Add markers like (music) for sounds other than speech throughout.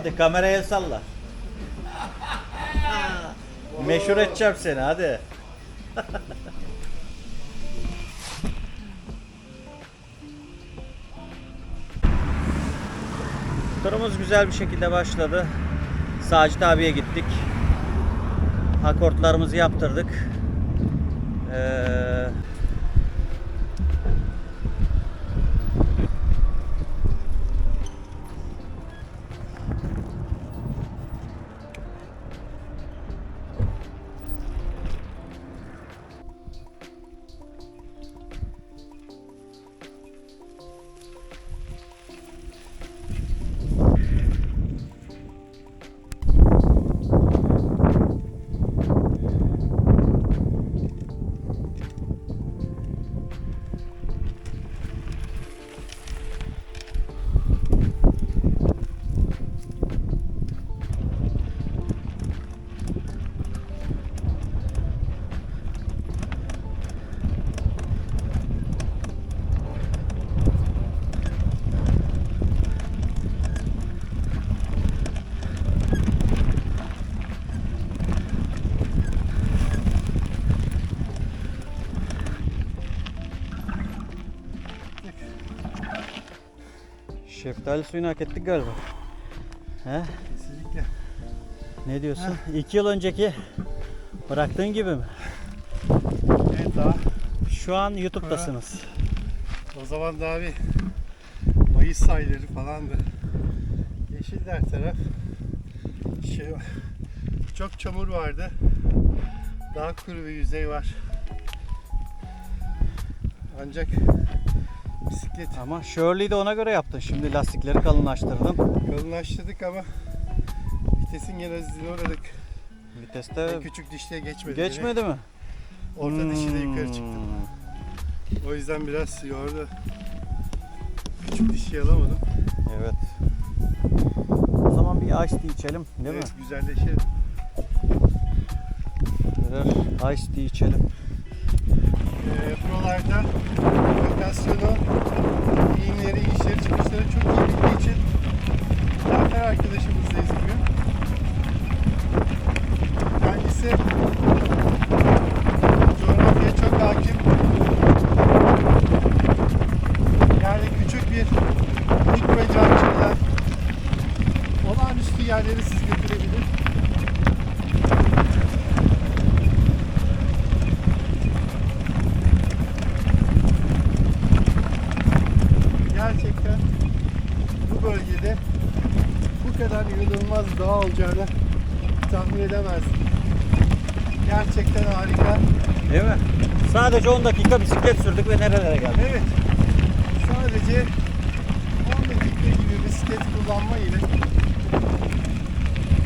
Hadi kameraya salla. Meşhur edeceğim seni hadi. (laughs) Turumuz güzel bir şekilde başladı. Sacit abiye gittik. Akortlarımızı yaptırdık. Ee, şeftali suyunu hak ettik galiba. He? Kesinlikle. Ne diyorsun? İki yıl önceki bıraktığın gibi mi? Evet daha. Şu an YouTube'dasınız. O zaman daha bir Mayıs sayıları falandı. Yeşil her taraf. Şey, çok çamur vardı. Daha kuru bir yüzey var. Ancak bisiklet Ama Shirley'i de ona göre yaptın. Şimdi lastikleri kalınlaştırdın. kalınlaştırdık ama vitesin gene hızına uğradık. Viteste Küçük dişliğe geçmedi. geçmedi mi? Gene. Orta dişi de yukarı çıktı. Hmm, O yüzden biraz yordu. Küçük dişi alamadım. Evet. O zaman bir ice tea içelim değil mi? evet, güzelleşelim. Birer ice tea içelim. Ee, buralarda lokasyonu, iyimleri, inişleri, çıkışları çok iyi bildiği için Zafer arkadaşımızdayız bugün. Kendisi olacağını tahmin edemezdim. Gerçekten harika. Değil mi? Sadece 10 dakika bisiklet sürdük ve nerelere geldik? Evet. Sadece 10 dakika gibi bisiklet kullanma ile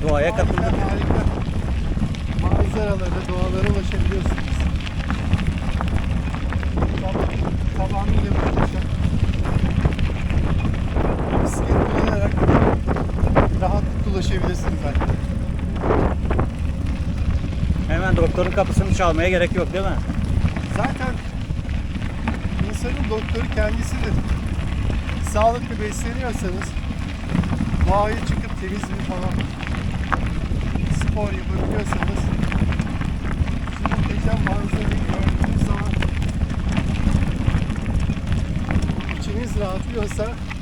Doğaya harika katıldık. harika manzaralara, doğalara ulaşabiliyorsunuz. Tam- Tamamıyla muhteşem. Bisiklet kullanarak rahatlıkla ulaşabilirsiniz zaten. Hemen doktorun kapısını çalmaya gerek yok değil mi? Zaten insanın doktoru kendisidir. Sağlıklı besleniyorsanız doğaya çıkıp temiz bir falan spor yapabiliyorsanız şu muhteşem manzarayı gördüğünüz zaman içiniz rahatlıyorsa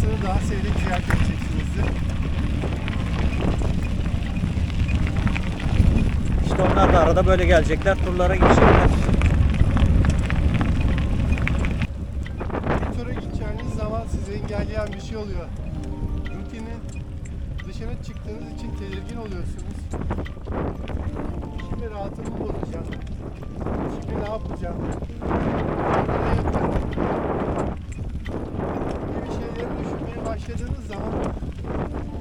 kapısını daha seyrek ziyaret edeceksinizdir. İşte onlar da arada böyle gelecekler, turlara gidecekler. Bir tura gideceğiniz zaman sizi engelleyen bir şey oluyor. Rutinin dışına çıktığınız için tedirgin oluyorsunuz. Şimdi rahatımı bozacağım. Şimdi ne yapacağım? Ne yapacağım? Düşünmeye başladığınız zaman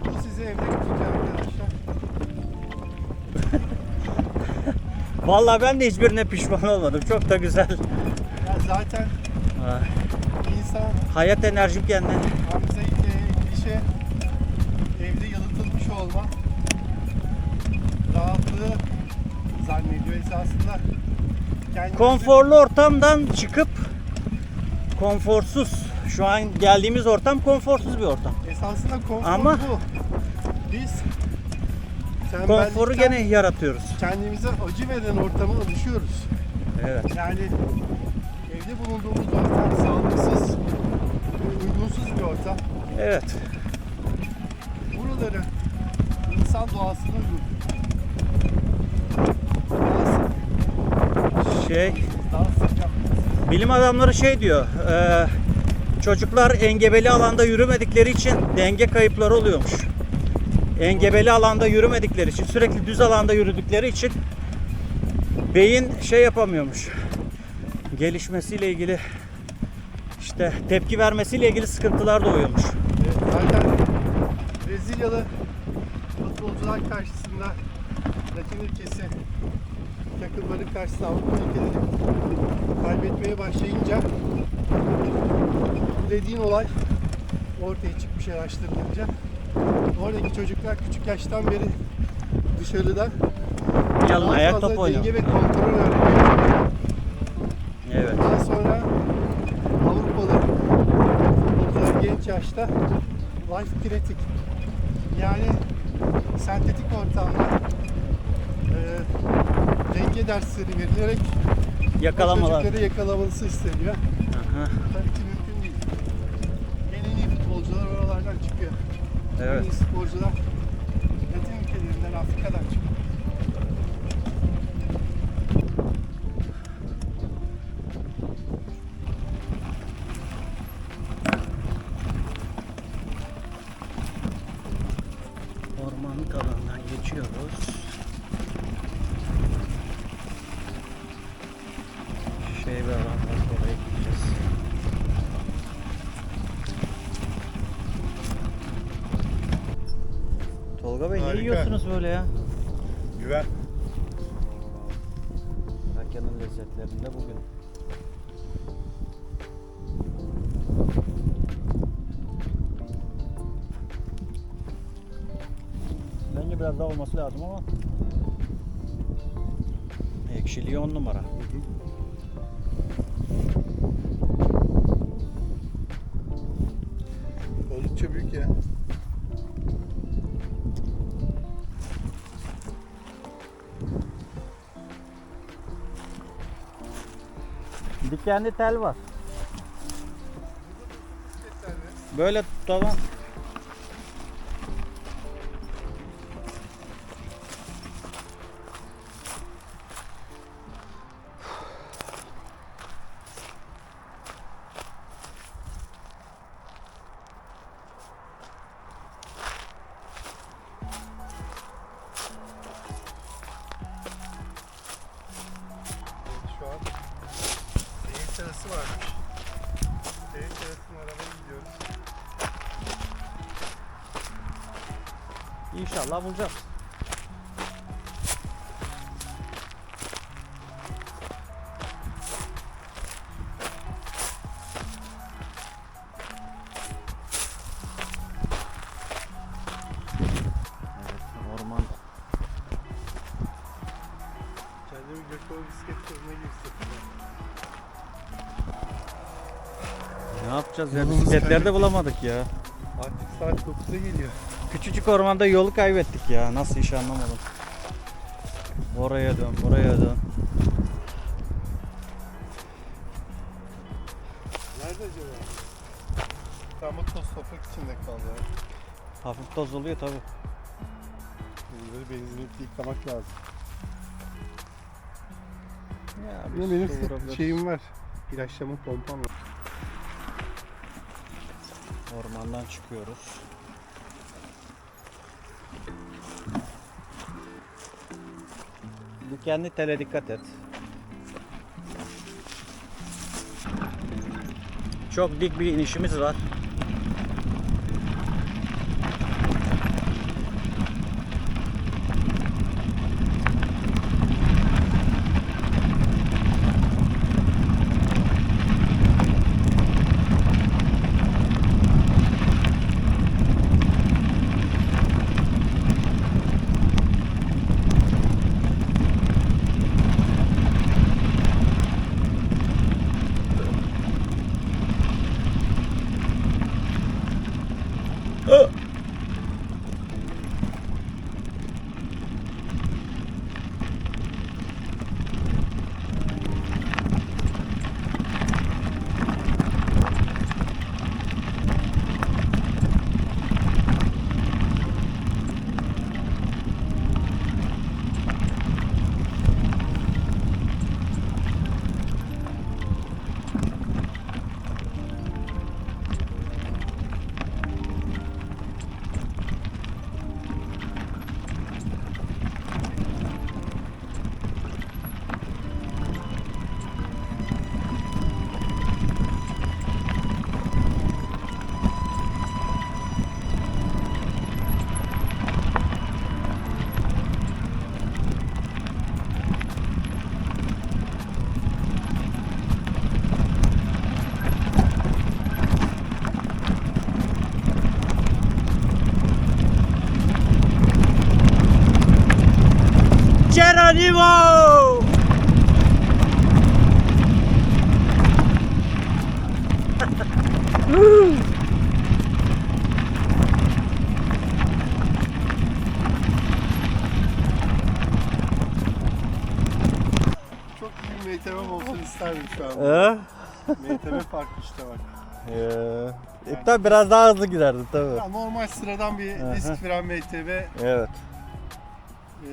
bu sizi evde tutacak arkadaşlar. (laughs) Vallahi ben de hiçbirine pişman olmadım. Çok da güzel. Ya zaten Ha, insan Hayat enerjim kendine. Hamza e, işe evde yalıtılmış olma rahatlığı zannediyor esasında. Kendinizi- Konforlu ortamdan çıkıp konforsuz Şu an geldiğimiz ortam konforsuz bir ortam. Esasında konfor Ama- bu. Biz Konforu gene yaratıyoruz. kendimize acı veren ortama alışıyoruz. Evet. Yani evde bulunduğumuz ortam sağlıksız, uygunsuz bir ortam. Evet. Buraları insan doğasına uygun. Şey, bilim adamları şey diyor. e, çocuklar engebeli alanda yürümedikleri için denge kayıpları oluyormuş. Engebeli alanda yürümedikleri için, sürekli düz alanda yürüdükleri için beyin şey yapamıyormuş. Gelişmesiyle ilgili işte tepki vermesiyle ilgili sıkıntılar doğuyormuş. Evet, zaten Brezilyalı futbolcular karşısında Latin ülkesi takımları karşısında Avrupa ülkeleri kaybetmeye başlayınca bu dediğin olay ortaya çıkmış araştırılınca oradaki çocuklar küçük yaştan beri dışarıda Yalın ayak top oynuyor. denge ve kontrol öğreniyor. Evet. Daha sonra Avrupalı futbolcular genç yaşta life kinetic yani sentetik ortamda e, denge dersleri verilerek Yakalamalar. çocukları yakalaması isteniyor. Tabii ki mümkün değil. En iyi futbolcular oralardan çıkıyor. En Evet. iyi sporcular Latin ülkelerinden, Afrika'dan çıkıyor. Ormanlık alandan geçiyoruz. Şey bir alan var oraya gideceğiz. Tolga Bey ne Harika. Yiyorsunuz böyle ya? Güven. Trakya'nın lezzetlerinde bugün. Bence biraz daha olması lazım ama ekşiliği on numara. Oldukça Dikenli tel var. Böyle tutalım. İnşallah bulacağız. Evet, orman. Kendimi Gökova bisiklet turuna. Ne yapacağız ya? Yolumuzu Bisikletleri de kaybettik. bulamadık ya. Artık saat 9'a geliyor. Küçücük ormanda yolu kaybettik ya. Nasıl iş anlamadım. Oraya dön, buraya dön. Nerede acaba? Tam o toz toprak içinde kaldı. Hafif toz oluyor tabi. Böyle benzinlikle yıkamak lazım. Ya Ama benim sı- şeyim var. İlaçlama pompam var. Ormandan çıkıyoruz. Dikenli tele dikkat et. Çok dik bir inişimiz var. Şu an. Ee? MTV farklı işte bak. Ee, e, tabii biraz daha hızlı giderdi tabii. Ya normal sıradan bir Aha. disk fren MTV Evet. e,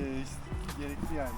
gerekli yani.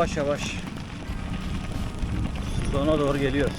Yavaş yavaş sona doğru geliyoruz.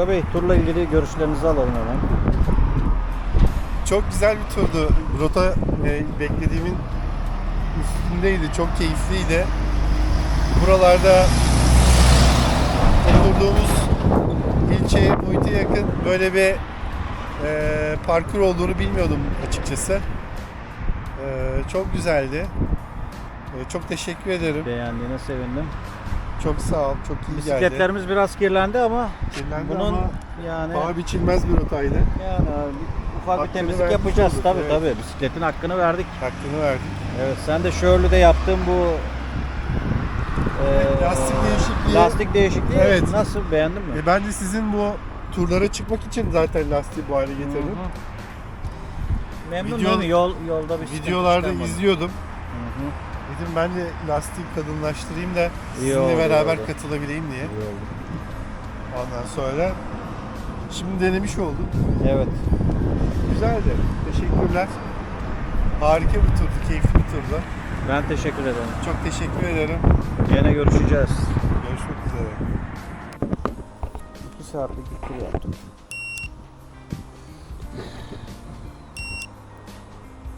Tolga Bey turla ilgili görüşlerinizi alalım hemen. Çok güzel bir turdu. Rota e, beklediğimin üstündeydi. Çok keyifliydi. Buralarda oturduğumuz ilçeye, muhite yakın böyle bir e, parkur olduğunu bilmiyordum açıkçası. E, çok güzeldi. E, çok teşekkür ederim. Beğendiğine sevindim. Çok sağ ol. Çok iyi geldi. Bisikletlerimiz biraz kirlendi ama Kirlendi bunun ama yani paha biçilmez bir rotaydı. yani bir- ufak bir Hakkını temizlik vermiş yapacağız olduk, tabii evet. tabii. Bisikletin hakkını verdik. Hakkını verdik. Evet sen de Şörlü'de yaptığın bu eee, Lastik değişikliği. lastik değişikliği Evet. nasıl beğendin mi? E ben de sizin bu turlara çıkmak için zaten lastiği bu hale getirdim. Hı. Memnun Video-? Yol, yolda bir sıkıntı Videolarda izliyordum. Hı hı. Dedim ben de lastiği kadınlaştırayım da sizinle oldu, beraber oldu. katılabileyim diye. İyi oldu. Ondan sonra şimdi denemiş olduk. Evet. Güzeldi. Teşekkürler. Harika bir turdu, keyifli bir turdu. Ben teşekkür ederim. Çok teşekkür ederim. Yine görüşeceğiz. Görüşmek üzere. 2 saatlik bir tur yaptım.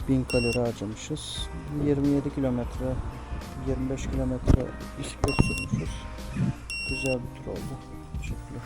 1000 kalori harcamışız. 27 kilometre, 25 kilometre bisiklet sürmüşüz. Güzel bir tur oldu. Teşekkürler.